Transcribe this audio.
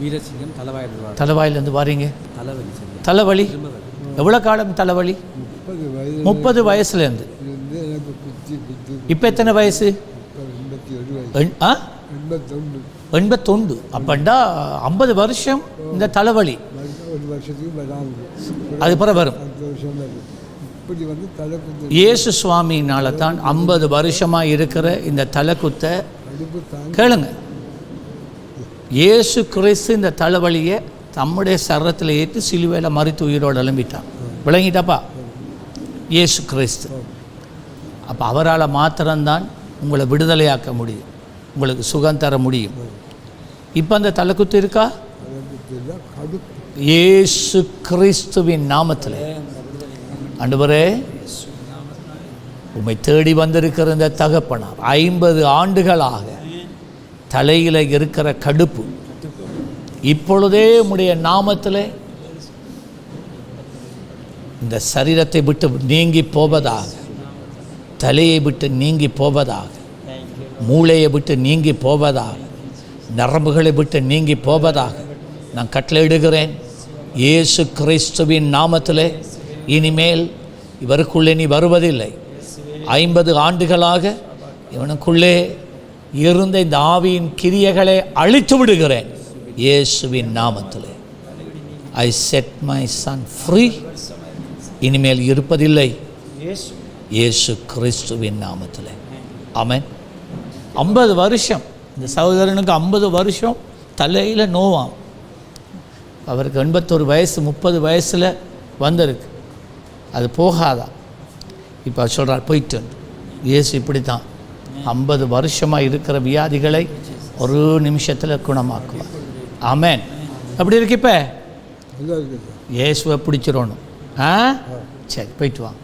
வீரசிங்கம் தலைவாயில் தலைவாயிலேருந்து வாரீங்க? தலைவலி தலைவலி? எவ்வளோ காலம் தலைவலி? முப்பது வயசுலேருந்து. இப்போ எத்தனை வயசு? ஆ? எண்பத்தொன்று. எண்பத்தொண்டு அப்பண்டா ஐம்பது வருஷம் இந்த தலைவலி. அது பிறகு வரும். இயேசு சுவாமினால தான் ஐம்பது வருஷமாக இருக்கிற இந்த தலைக்குத்தை கேளுங்க. இயேசு கிறிஸ்து இந்த தலைவலியை தம்முடைய சரத்தில் ஏற்றி சிலுவையில் மறுத்து உயிரோடு எழும்பிட்டான் விளங்கிட்டாப்பா? இயேசு கிறிஸ்து. அப்போ அவரால் மாத்திரம்தான் உங்களை விடுதலையாக்க முடியும். உங்களுக்கு சுகம் தர முடியும். இப்போ அந்த தலைக்குத்து இருக்கா தலை குத்து இயேசு கிறிஸ்துவின் நாமத்தில். ஆண்டவரே உம்மை தேடி வந்திருக்கிற இந்த தகப்பனார் ஐம்பது ஆண்டுகளாக தலையில் இருக்கிற கடுப்பு. இப்பொழுதே உம்முடைய நாமத்தில் இந்த சரீரத்தை விட்டு நீங்கி போவதாக தலையை விட்டு நீங்கி போவதாக மூளையை விட்டு நீங்கி போவதாக நரம்புகளை விட்டு நீங்கி போவதாக நான் கட்டளையிடுகிறேன். இயேசு கிறிஸ்துவின் நாமத்திலே இனிமேல் இவருக்குள்ளே நீ வருவதில்லை. ஐம்பது ஆண்டுகளாக இவனுக்குள்ளே இருந்த இந்த ஆவியின் கிரியைகளை அழித்து விடுகிறேன். இயேசுவின் நாமத்தில். I set my son free இனிமேல் இருப்பதில்லை. இயேசு கிறிஸ்துவின் நாமத்தில். ஆமென் ஐம்பது வருஷம். இந்த சகோதரனுக்கு ஐம்பது வருஷம் தலையில் நோவாம். அவருக்கு எண்பத்தொரு வயசு முப்பது வயசில் வந்திருக்கு. அது போகாதா? இப்போ சொல்கிறார் போயிட்டு இயேசு இப்படி தான் ஐம்பது வருஷமாக இருக்கிற வியாதிகளை ஒரு நிமிஷத்தில் குணமாக்குவார். ஆமென். அப்படி இருக்கு இப்போ? இயேசுவை பிடிச்சிடணும். ஆ? சரி போயிட்டு வாங்க.